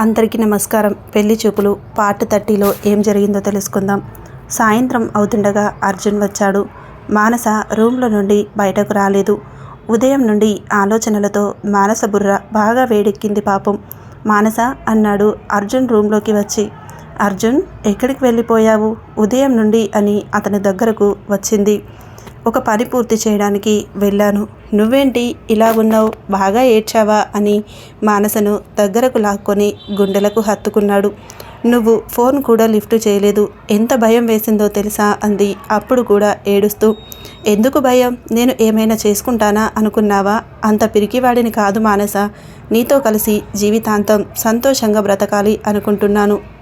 అందరికీ నమస్కారం. పెళ్ళి చూపులు పార్ట్ థర్టీలో ఏం జరిగిందో తెలుసుకుందాం. సాయంత్రం అవుతుండగా అర్జున్ వచ్చాడు. మానస రూమ్లో నుండి బయటకు రాలేదు. ఉదయం నుండి ఆలోచనలతో మానస బుర్ర బాగా వేడెక్కింది పాపం. మానస అన్నాడు అర్జున్ రూమ్లోకి వచ్చి. అర్జున్ ఎక్కడికి వెళ్ళిపోయావు? ఉదయం నుండి అని అతని దగ్గరకు వచ్చింది. ఒక పని పూర్తి చేయడానికి వెళ్ళాను. నువ్వేంటి ఇలా ఉన్నావు బాగా ఏడ్చావా? అని మానసను దగ్గరకు లాక్కొని గుండెలకు హత్తుకున్నాడు. నువ్వు ఫోన్ కూడా లిఫ్ట్ చేయలేదు. ఎంత భయం వేసిందో తెలుసా? అంది. అప్పుడు కూడా ఏడుస్తూ ఎందుకు భయం? నేను ఏమైనా చేసుకుంటానా అనుకున్నావా? అంత పిరికివాడిని కాదు మానస. నీతో కలిసి జీవితాంతం సంతోషంగా బ్రతకాలి అనుకుంటున్నాను.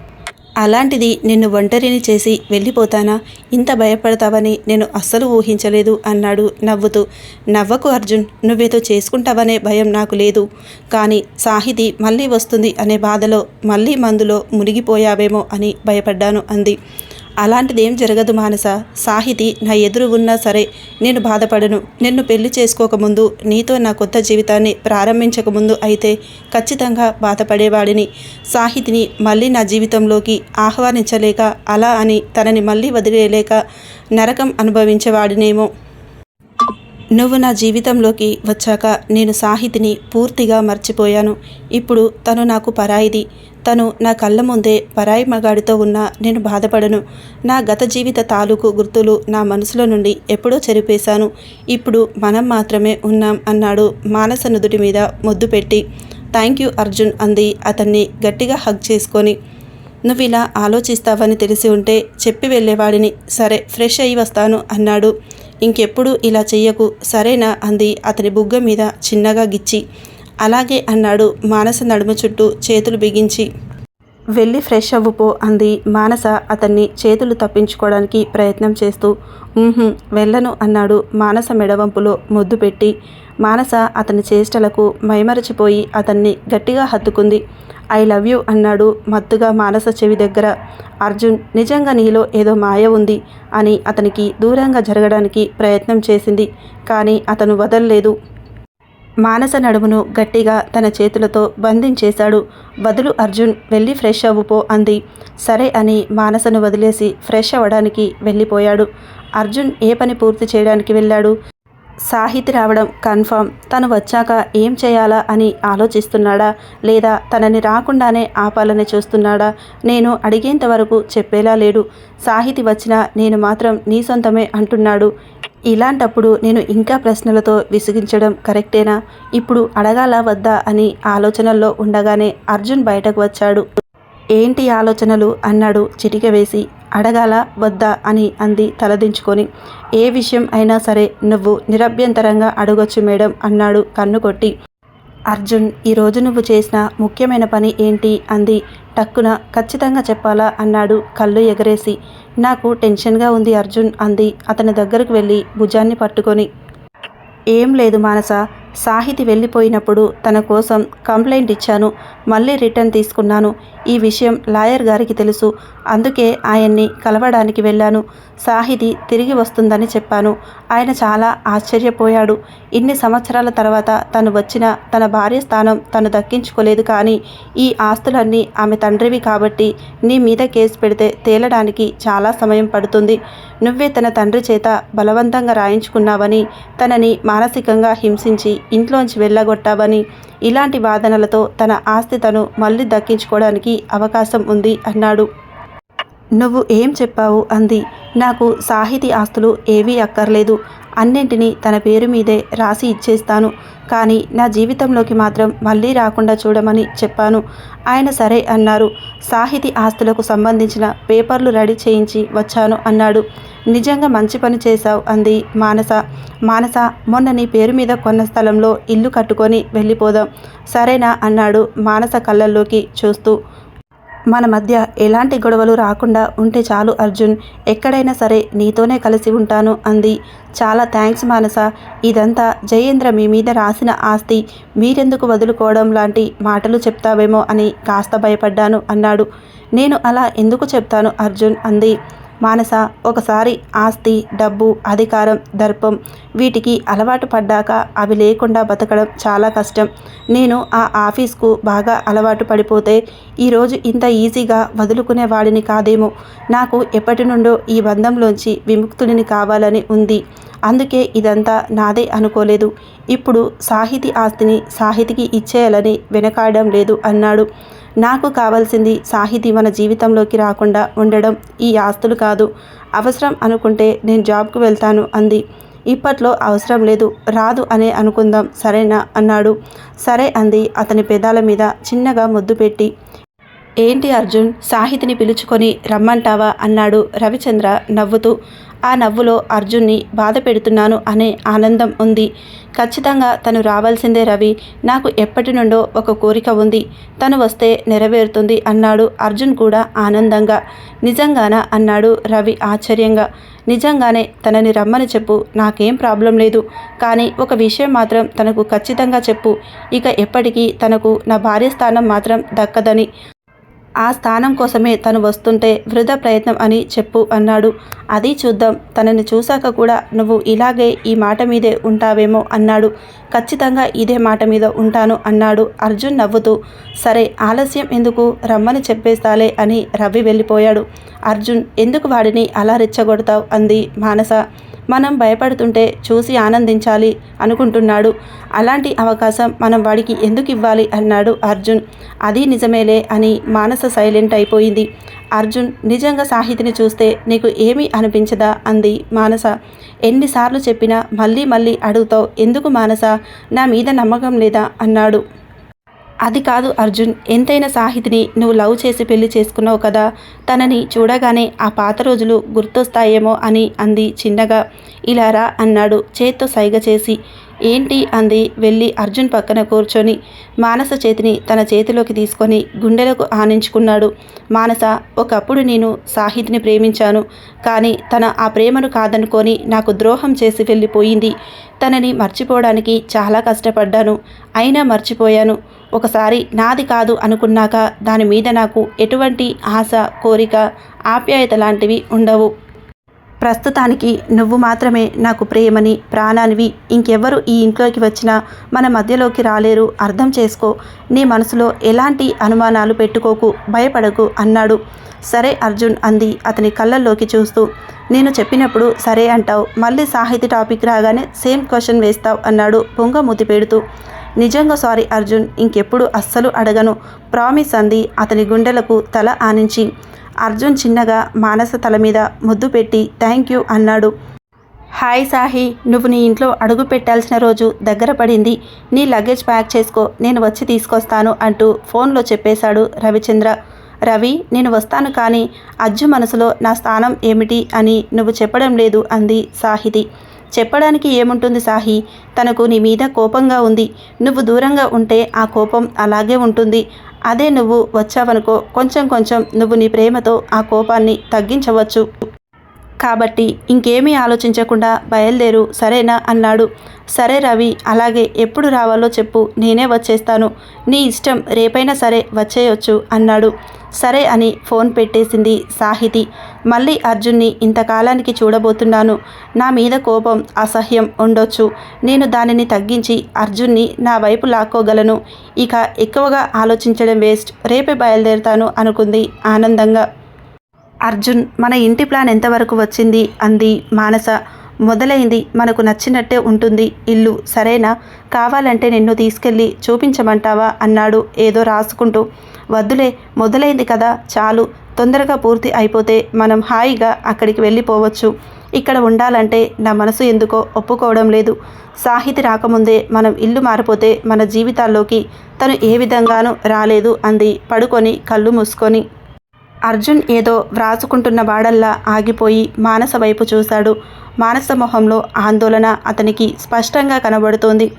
అలాంటిది నిన్ను ఒంటరిని చేసి వెళ్ళిపోతానా? ఇంత భయపడతావని నేను అస్సలు ఊహించలేదు అన్నాడు నవ్వుతూ. నవ్వకు అర్జున్ నువ్వేదో చేసుకుంటావనే భయం నాకు లేదు. కానీ సాహితి మళ్ళీ వస్తుంది అనే బాధలో మళ్ళీ మందులో మునిగిపోయావేమో అని భయపడ్డాను అంది. అలాంటిదేం జరగదు మానస. సాహితి నా ఎదురు ఉన్నా సరే నేను బాధపడను. నిన్ను పెళ్ళి చేసుకోకముందు నీతో నా కొత్త జీవితాన్ని ప్రారంభించకముందు అయితే ఖచ్చితంగా బాధపడేవాడిని. సాహితిని మళ్ళీ నా జీవితంలోకి ఆహ్వానించలేక అలా అని తనని మళ్ళీ వదిలేయలేక నరకం అనుభవించేవాడినేమో. నువ్వు నా జీవితంలోకి వచ్చాక నేను సాహితిని పూర్తిగా మర్చిపోయాను. ఇప్పుడు తను నాకు పరాయిది. తను నా కళ్ళ ముందే పరాయి మగాడితో ఉన్నా నేను బాధపడను. నా గత జీవిత తాలూకు గుర్తులు నా మనసులో నుండి ఎప్పుడో చెరిపేశాను. ఇప్పుడు మనం మాత్రమే ఉన్నాం అన్నాడు మానస నుదుటి మీద ముద్దు పెట్టి. థ్యాంక్ యూ అర్జున్ అంది అతన్ని గట్టిగా హగ్ చేసుకొని. నువ్వు ఇలా ఆలోచిస్తావని తెలిసి ఉంటే చెప్పి వెళ్ళేవాడిని. సరే ఫ్రెష్ అయ్యి వస్తాను అన్నాడు. ఇంకెప్పుడు ఇలా చెయ్యకు? సరేనా అంది అతని బుగ్గ మీద చిన్నగా గిచ్చి. అలాగే అన్నాడు మానస నడుము చుట్టూ చేతులు బిగించి. వెళ్ళి ఫ్రెష్ అవ్వుపో అంది మానస అతన్ని చేతులు తప్పించుకోవడానికి ప్రయత్నం చేస్తూ. వెళ్ళను అన్నాడు మానస మెడవంపులో ముద్దు పెట్టి. మానస అతని చేష్టలకు మైమరచిపోయి అతన్ని గట్టిగా హత్తుకుంది. ఐ లవ్ యూ అన్నాడు మత్తుగా మానస చెవి దగ్గర. అర్జున్ నిజంగా నీలో ఏదో మాయ ఉంది అని అతనికి దూరంగా జరగడానికి ప్రయత్నం చేసింది కానీ అతను వదల్లేదు. మానస నడుమును గట్టిగా తన చేతులతో బంధించేశాడు. వదులు అర్జున్ వెళ్ళి ఫ్రెష్ అవ్వుపో అంది. సరే అని మానసను వదిలేసి ఫ్రెష్ అవ్వడానికి వెళ్ళిపోయాడు. అర్జున్ ఏ పని పూర్తి చేయడానికి వెళ్ళాడు? సాహితి రావడం కన్ఫామ్. తను వచ్చాక ఏం చేయాలా అని ఆలోచిస్తున్నాడా? లేదా తనని రాకుండానే ఆపాలని చూస్తున్నాడా? నేను అడిగేంత వరకు చెప్పేలా లేడు. సాహితి వచ్చినా నేను మాత్రం నీ సొంతమే అంటున్నాడు. ఇలాంటప్పుడు నేను ఇంకా ప్రశ్నలతో విసిగించడం కరెక్టేనా? ఇప్పుడు అడగాల వద్దా అని ఆలోచనల్లో ఉండగానే అర్జున్ బయటకు వచ్చాడు. ఏంటి ఆలోచనలు? అన్నాడు చిటిక వేసి. అడగాల వద్దా అని అంది తలదించుకొని. ఏ విషయం అయినా సరే నువ్వు నిరభ్యంతరంగా అడగొచ్చు మేడం అన్నాడు కన్ను కొట్టి అర్జున్ ఈరోజు నువ్వు చేసిన ముఖ్యమైన పని ఏంటి? అంది. టక్కున ఖచ్చితంగా చెప్పాలా అన్నాడు కళ్ళు ఎగరేసి. నాకు టెన్షన్గా ఉంది అర్జున్ అంది. అతని దగ్గరకు వెళ్ళి భుజాన్ని పట్టుకొని. ఏం లేదు మానస సాహితి వెళ్ళిపోయినప్పుడు తన కోసం కంప్లైంట్ ఇచ్చాను. మళ్ళీ రిటర్న్ తీసుకున్నాను. ఈ విషయం లాయర్ గారికి తెలుసు. అందుకే ఆయన్ని కలవడానికి వెళ్ళాను. సాహితి తిరిగి వస్తుందని చెప్పాను. ఆయన చాలా ఆశ్చర్యపోయాడు. ఇన్ని సంవత్సరాల తర్వాత తను వచ్చిన తన భార్య స్థానం తను దక్కించుకోలేదు కానీ ఈ ఆస్తులన్నీ ఆమె తండ్రివి కాబట్టి నీ మీద కేసు పెడితే తేలడానికి చాలా సమయం పడుతుంది. నువ్వే తన తండ్రి చేత బలవంతంగా రాయించుకున్నావని తనని మానసికంగా హింసించి ఇంట్లోంచి వెళ్ళగొట్టావని ఇలాంటి వాదనలతో తన ఆస్తి తను మళ్ళీ దక్కించుకోవడానికి అవకాశం ఉంది అన్నాడు. నువ్వు ఏం చెప్పావు? అంది. నాకు సాహితీ ఆస్తులు ఏవీ అక్కర్లేదు. అన్నింటినీ తన పేరు మీదే రాసి ఇచ్చేస్తాను. కానీ నా జీవితంలోకి మాత్రం మళ్ళీ రాకుండా చూడమని చెప్పాను. ఆయన సరే అన్నారు. సాహితీ ఆస్తులకు సంబంధించిన పేపర్లు రెడీ చేయించి వచ్చాను అన్నాడు. నిజంగా మంచి పని చేశావు అంది మానస. మానస మొన్న నీ పేరు మీద కొన్న స్థలంలో ఇల్లు కట్టుకొని వెళ్ళిపోదాం. సరేనా అన్నాడు మానస కళ్ళల్లోకి చూస్తూ. మన మధ్య ఎలాంటి గొడవలు రాకుండా ఉంటే చాలు అర్జున్. ఎక్కడైనా సరే నీతోనే కలిసి ఉంటాను అంది. చాలా థ్యాంక్స్ మానస. ఇదంతా జయేంద్ర మీ మీద రాసిన ఆస్తి. మీరెందుకు వదులుకోవడం లాంటి మాటలు చెప్తావేమో అని కాస్త భయపడ్డాను అన్నాడు. నేను అలా ఎందుకు చెప్తాను అర్జున్? అంది. మానస ఒకసారి ఆస్తి డబ్బు అధికారం దర్పం వీటికి అలవాటు పడ్డాక అవి లేకుండా బతకడం చాలా కష్టం. నేను ఆ ఆఫీస్కు బాగా అలవాటు పడిపోతే ఈరోజు ఇంత ఈజీగా వదులుకునే వాడిని కాదేమో. నాకు ఎప్పటి నుండో ఈ బంధంలోంచి విముక్తుడిని కావాలని ఉంది. అందుకే ఇదంతా నాదే అనుకోలేదు. ఇప్పుడు సాహితీ ఆస్తిని సాహితికి ఇచ్చేయాలని వెనకాడడం లేదు అన్నాడు. నాకు కావాల్సింది సాహితీ మన జీవితంలోకి రాకుండా ఉండడం ఈ ఆస్తులు కాదు. అవసరం అనుకుంటే నేను జాబ్కు వెళ్తాను అంది. ఇప్పట్లో అవసరం లేదు రాదు అనే అనుకుందాం సరేనా అన్నాడు. సరే అంది అతని పెదాల మీద చిన్నగా ముద్దు పెట్టి. ఏంటి అర్జున్ సాహితిని పిలుచుకొని రమ్మంటావా అన్నాడు రవిచంద్ర నవ్వుతూ. ఆ నవ్వులో అర్జున్ని బాధ పెడుతున్నాను అనే ఆనందం ఉంది. ఖచ్చితంగా తను రావాల్సిందే రవి. నాకు ఎప్పటి నుండో ఒక కోరిక ఉంది. తను వస్తే నెరవేరుతుంది అన్నాడు అర్జున్ కూడా ఆనందంగా. నిజంగానా అన్నాడు రవి ఆశ్చర్యంగా. నిజంగానే తనని రమ్మని చెప్పు నాకేం ప్రాబ్లం లేదు. కానీ ఒక విషయం మాత్రం తనకు ఖచ్చితంగా చెప్పు. ఇక ఎప్పటికీ తనకు నా భార్య స్థానం మాత్రం దక్కదని. ఆ స్థానం కోసమే తను వస్తుంటే వృధా ప్రయత్నం అని చెప్పు అన్నాడు. అది చూద్దాం. తనని చూశాక కూడా నువ్వు ఇలాగే ఈ మాట మీదే ఉంటావేమో అన్నాడు. ఖచ్చితంగా ఇదే మాట మీద ఉంటాను అన్నాడు అర్జున్ నవ్వుతూ. సరే ఆలస్యం ఎందుకు? రమ్మని చెప్పేస్తాలే అని రవి వెళ్ళిపోయాడు. అర్జున్ ఎందుకు వాడిని అలా రెచ్చగొడతావు? అంది మానస. మనం భయపడుతుంటే చూసి ఆనందించాలి అనుకుంటున్నాడు. అలాంటి అవకాశం మనం వాడికి ఎందుకు ఇవ్వాలి? అన్నాడు అర్జున్. అది నిజమేలే అని మానస సైలెంట్ అయిపోయింది. అర్జున్ నిజంగా సాహితిని చూస్తే నీకు ఏమీ అనిపించదా? అంది మానస. ఎన్నిసార్లు చెప్పినా మళ్ళీ మళ్ళీ అడుగుతావు. ఎందుకు మానస? నా మీద నమ్మకం లేదా? అన్నాడు. అది కాదు అర్జున్ ఎంతైనా సాహితిని నువ్వు లవ్ చేసి పెళ్ళి చేసుకున్నావు కదా తనని చూడగానే ఆ పాత రోజులు గుర్తొస్తాయేమో అని అంది చిన్నగా. ఇలా రా అన్నాడు చేత్తో సైగ చేసి. ఏంటి అంది వెళ్ళి అర్జున్ పక్కన కూర్చొని మానస చేతిని తన చేతిలోకి తీసుకొని గుండెలకు ఆనించుకున్నాడు. మానస ఒకప్పుడు నేను సాహితిని ప్రేమించాను కానీ తన ఆ ప్రేమను కాదనుకొని నాకు ద్రోహం చేసి వెళ్ళిపోయింది. తనని మర్చిపోవడానికి చాలా కష్టపడ్డాను. అయినా మర్చిపోయాను. ఒకసారి నాది కాదు అనుకున్నాక దాని మీద నాకు ఎటువంటి ఆశ కోరిక ఆప్యాయత లాంటివి ఉండవు. ప్రస్తుతానికి నువ్వు మాత్రమే నాకు ప్రేమని ప్రాణానివి ఇంకెవ్వరు ఈ ఇంట్లోకి వచ్చినా మన మధ్యలోకి రాలేరు అర్థం చేసుకో. నీ మనసులో ఎలాంటి అనుమానాలు పెట్టుకోకు భయపడకు అన్నాడు. సరే అర్జున్ అంది అతని కళ్ళల్లోకి చూస్తూ. నేను చెప్పినప్పుడు సరే అంటావు మళ్ళీ సాహితీ టాపిక్ రాగానే సేమ్ క్వశ్చన్ వేస్తావు అన్నాడు పొంగమూతి పెడుతూ. నిజంగా సారీ అర్జున్ ఇంకెప్పుడు అస్సలు అడగను ప్రామిస్ అంది అతని గుండెలకు తల ఆనించి. అర్జున్ చిన్నగా మానస తల మీద ముద్దు పెట్టి థ్యాంక్ యూ అన్నాడు. హాయ్ సాహి నువ్వు నీ ఇంట్లో అడుగు పెట్టాల్సిన రోజు దగ్గర పడింది నీ లగేజ్ ప్యాక్ చేసుకో నేను వచ్చి తీసుకొస్తాను అంటూ ఫోన్లో చెప్పేశాడు రవిచంద్ర. రవి నేను వస్తాను కానీ అజ్జు మనసులో నా స్థానం ఏమిటి అని నువ్వు చెప్పడం లేదు అంది సాహితి. చెప్పడానికి ఏముంటుంది సాహి? తనకు నీ మీద కోపంగా ఉంది. నువ్వు దూరంగా ఉంటే ఆ కోపం అలాగే ఉంటుంది. అదే నువ్వు వచ్చావనుకో కొంచెం కొంచెం నువ్వు నీ ప్రేమతో ఆ కోపాన్ని తగ్గించవచ్చు. కాబట్టి ఇంకేమీ ఆలోచించకుండా బయలుదేరు సరేనా? అన్నాడు. సరే రవి అలాగే ఎప్పుడు రావాలో చెప్పు నేనే వచ్చేస్తాను. నీ ఇష్టం రేపైనా సరే వచ్చేయొచ్చు అన్నాడు. సరే అని ఫోన్ పెట్టేసింది సాహితి. మళ్ళీ అర్జున్ని ఇంతకాలానికి చూడబోతున్నాను. నా మీద కోపం అసహ్యం ఉండొచ్చు. నేను దానిని తగ్గించి అర్జున్ని నా వైపు లాక్కోగలను. ఇక ఎక్కువగా ఆలోచించడం వేస్ట్. రేపే బయలుదేరుతాను అనుకుంది ఆనందంగా. అర్జున్ మన ఇంటి ప్లాన్ ఎంతవరకు వచ్చింది? అంది మానస. మొదలైంది. మనకు నచ్చినట్టే ఉంటుంది. ఇల్లు సరేనా? కావాలంటే నిన్ను తీసుకెళ్ళి చూపించమంటావా? అన్నాడు ఏదో రాసుకుంటూ. వద్దులే మొదలైంది కదా చాలు. తొందరగా పూర్తి అయిపోతే మనం హాయిగా అక్కడికి వెళ్ళిపోవచ్చు. ఇక్కడ ఉండాలంటే నా మనసు ఎందుకో ఒప్పుకోవడం లేదు. సాహితి రాకముందే మనం ఇల్లు మారిపోతే మన జీవితాల్లోకి తను ఏ విధంగానూ రాలేదు అంది పడుకొని కళ్ళు మూసుకొని. అర్జున్ ఏదో వ్రాసుకుంటున్న వాడల్లా ఆగిపోయి మానస వైపు చూశాడు. మానస మొహంలో ఆందోళన అతనికి స్పష్టంగా కనబడుతోంది.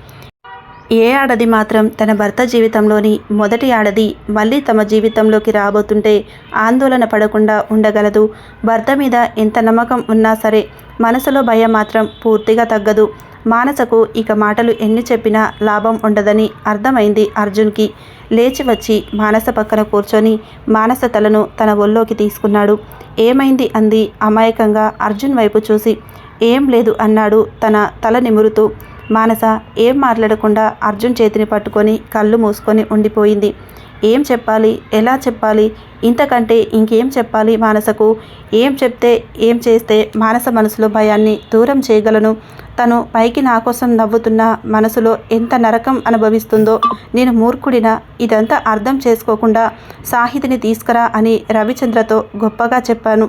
ఏ ఆడది మాత్రం తన భర్త జీవితంలోని మొదటి ఆడది మళ్ళీ తమ జీవితంలోకి రాబోతుంటే ఆందోళన పడకుండా ఉండగలదు. భర్త మీద ఎంత నమ్మకం ఉన్నా సరే మనసులో భయం మాత్రం పూర్తిగా తగ్గదు. మానసకు ఇక మాటలు ఎన్ని చెప్పినా లాభం ఉండదని అర్థమైంది అర్జున్కి. లేచి వచ్చి మానస పక్కన కూర్చొని మానస తలను తన ఒళ్ళోకి తీసుకున్నాడు. ఏమైంది అంది అమాయకంగా అర్జున్ వైపు చూసి. ఏం లేదు అన్నాడు తన తల నిమురుతూ. మానస ఏం మాట్లాడకుండా అర్జున్ చేతిని పట్టుకొని కళ్ళు మూసుకొని ఉండిపోయింది. ఏం చెప్పాలి? ఎలా చెప్పాలి? ఇంతకంటే ఇంకేం చెప్పాలి మానసకు? ఏం చెప్తే ఏం చేస్తే మానస మనసులో భయాన్ని దూరం చేయగలను? తను పైకి నా కోసం నవ్వుతున్న మనసులో ఎంత నరకం అనుభవిస్తుందో నేను మూర్ఖుడిన? ఇదంతా అర్థం చేసుకోకుండా సాహితిని తీసుకురా అని రవిచంద్రతో గొప్పగా చెప్పాను.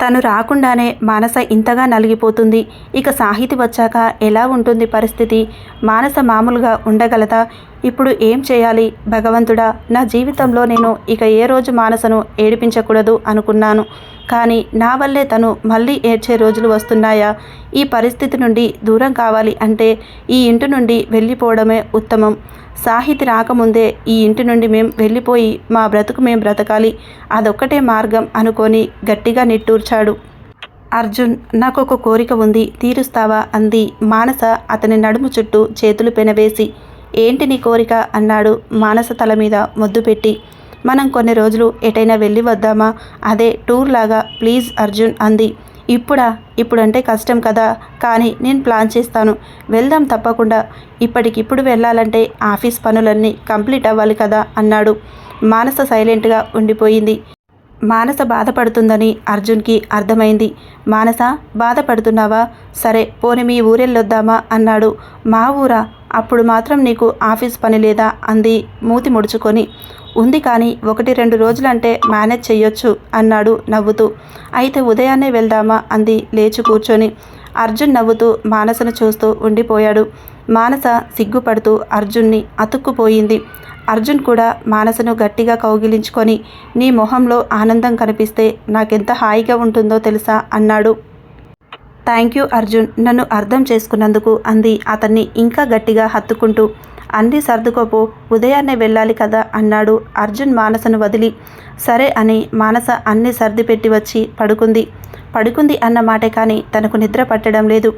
తను రాకుండానే మానస ఇంతగా నలిగిపోతుంది. ఇక సాహితి వచ్చాక ఎలా ఉంటుంది పరిస్థితి? మానస మామూలుగా ఉండగలదా? ఇప్పుడు ఏం చేయాలి? భగవంతుడా నా జీవితంలో నేను ఇక ఏ రోజు మానసను ఏడిపించకూడదు అనుకున్నాను. కానీ నా వల్లే తను మళ్ళీ ఏడ్చే రోజులు వస్తున్నాయా? ఈ పరిస్థితి నుండి దూరం కావాలి అంటే ఈ ఇంటి నుండి వెళ్ళిపోవడమే ఉత్తమం. సాహితి రాకముందే ఈ ఇంటి నుండి మేం వెళ్ళిపోయి మా బ్రతుకు మేం బ్రతకాలి. అదొక్కటే మార్గం అనుకొని గట్టిగా నిట్టూర్చాడు. అర్జున్ నాకు ఒక కోరిక ఉంది తీరుస్తావా? అంది మానస అతని నడుము చుట్టూ చేతులు పెనవేసి. ఏంటి నీ కోరిక అన్నాడు మానస తల మీద ముద్దు పెట్టి. మనం కొన్ని రోజులు ఎటైనా వెళ్ళి వద్దామా? అదే టూర్ లాగా ప్లీజ్ అర్జున్ అంది. ఇప్పుడా? ఇప్పుడంటే కష్టం కదా. కానీ నేను ప్లాన్ చేస్తాను. వెళ్దాం తప్పకుండా. ఇప్పటికిప్పుడు వెళ్ళాలంటే ఆఫీస్ పనులన్నీ కంప్లీట్ అవ్వాలి కదా అన్నాడు. మానస సైలెంట్గా ఉండిపోయింది. మానస బాధపడుతుందని అర్జున్కి అర్థమైంది. మానస బాధపడుతున్నావా? సరే పోని మీ ఊరెళ్ళొద్దామా? అన్నాడు. మా ఊరా? అప్పుడు మాత్రం నీకు ఆఫీస్ పని లేదా అంది మూతి ముడుచుకొని. ఉంది కానీ ఒకటి రెండు రోజులంటే మేనేజ్ చెయ్యొచ్చు అన్నాడు నవ్వుతూ. అయితే ఉదయాన్నే వెళ్దామా అంది లేచి కూర్చొని. అర్జున్ నవ్వుతూ మానసను చూస్తూ ఉండిపోయాడు. మానస సిగ్గుపడుతూ అర్జున్ని అతుక్కుపోయింది. అర్జున్ కూడా మానసను గట్టిగా కౌగిలించుకొని నీ మొహంలో ఆనందం కనిపిస్తే నాకెంత హాయిగా ఉంటుందో తెలుసా? అన్నాడు. Thank you Arjun. నన్ను అర్థం చేసుకున్నందుకు అంది. అతన్ని ఇంకా గట్టిగా హత్తుకుంటూ అన్నీ సర్దుకోపో ఉదయాన్నే వెళ్ళాలి కదా అన్నాడు. అర్జున్ మానసను వదిలి సరే అని మానస అన్ని సర్ది పెట్టి వచ్చి పడుకుంది. పడుకుంది అన్న మాటే కానీ తనకు నిద్ర పట్టడం లేదు.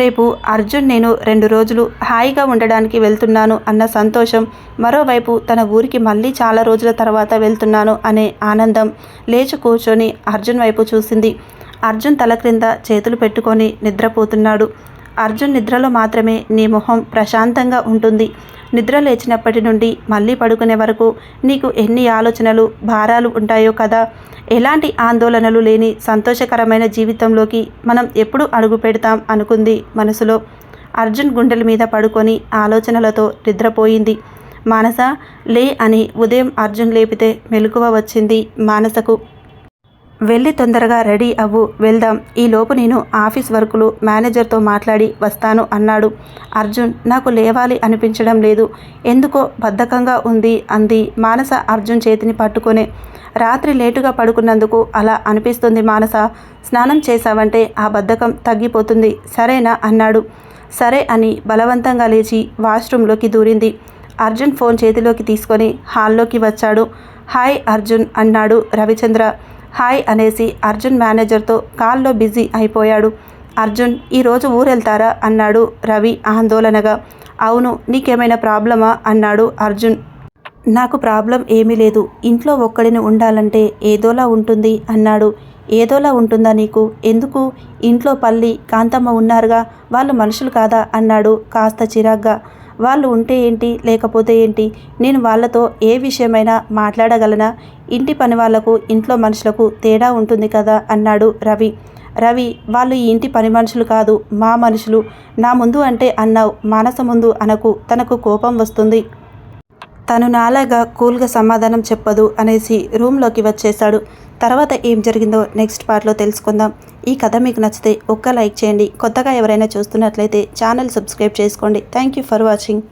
రేపు అర్జున్ నేను రెండు రోజులు హాయిగా ఉండడానికి వెళ్తున్నాను అన్న సంతోషం. మరోవైపు తన ఊరికి మళ్ళీ చాలా రోజుల తర్వాత వెళ్తున్నాను అనే ఆనందం. లేచి కూర్చొని అర్జున్ వైపు చూసింది. అర్జున్ తల క్రింద చేతులు పెట్టుకొని నిద్రపోతున్నాడు. అర్జున్ నిద్రలో మాత్రమే నీ మొహం ప్రశాంతంగా ఉంటుంది. నిద్ర లేచినప్పటి నుండి మళ్ళీ పడుకునే వరకు నీకు ఎన్ని ఆలోచనలు భారాలు ఉంటాయో కదా. ఎలాంటి ఆందోళనలు లేని సంతోషకరమైన జీవితంలోకి మనం ఎప్పుడు అడుగు పెడతాం అనుకుంది మనసులో. అర్జున్ గుండెల మీద పడుకొని ఆలోచనలతో నిద్రపోయింది. మానస లే అని ఉదయం అర్జున్ లేపితే మెలకువ వచ్చింది మానసకు. వెళ్ళి తొందరగా రెడీ అవ్వు వెళ్దాం. ఈలోపు నేను ఆఫీస్ వర్కులు మేనేజర్తో మాట్లాడి వస్తాను అన్నాడు. అర్జున్ నాకు లేవాలి అనిపించడం లేదు. ఎందుకో బద్ధకంగా ఉంది అంది మానస అర్జున్ చేతిని పట్టుకునే. రాత్రి లేటుగా పడుకున్నందుకు అలా అనిపిస్తుంది మానస. స్నానం చేశావంటే ఆ బద్ధకం తగ్గిపోతుంది. సరేనా అన్నాడు. సరే అని బలవంతంగా లేచి వాష్రూమ్లోకి దూరింది. అర్జున్ ఫోన్ చేతిలోకి తీసుకొని హాల్లోకి వచ్చాడు. హాయ్ అర్జున్ అన్నాడు రవిచంద్ర. హాయ్ అనేసి అర్జున్ మేనేజర్తో కాల్లో బిజీ అయిపోయాడు. అర్జున్ ఈరోజు ఊరెళ్తారా? అన్నాడు రవి ఆందోళనగా. అవును నీకేమైనా ప్రాబ్లమా? అన్నాడు అర్జున్. నాకు ప్రాబ్లం ఏమీ లేదు. ఇంట్లో ఒక్కడిని ఉండాలంటే ఏదోలా ఉంటుంది అన్నాడు. ఏదోలా ఉంటుందా నీకు? ఎందుకు? ఇంట్లో పల్లి కాంతమ్మ ఉన్నారుగా. వాళ్ళు మనుషులు కాదా? అన్నాడు కాస్త చిరాగ్గా. వాళ్ళు ఉంటే ఏంటి లేకపోతే ఏంటి నేను వాళ్ళతో ఏ విషయమైనా మాట్లాడగలనా? ఇంటి పని వాళ్ళకు ఇంట్లో మనుషులకు తేడా ఉంటుంది కదా? అన్నాడు రవి. రవి వాళ్ళు ఈ ఇంటి పని మనుషులు కాదు మా మనుషులు. నా ముందు అంటే అన్నావు మానస ముందు అనకు తనకు కోపం వస్తుంది. తను నాలాగా కూల్గా సమాధానం చెప్పదు అనేసి రూమ్లోకి వచ్చేశాడు. తర్వాత ఏం జరిగిందో నెక్స్ట్ పార్ట్లో తెలుసుకుందాం. ఈ కథ మీకు నచ్చితే ఒక్క లైక్ చేయండి. కొత్తగా ఎవరైనా చూస్తున్నట్లయితే ఛానల్ సబ్స్క్రైబ్ చేసుకోండి. Thank you for watching.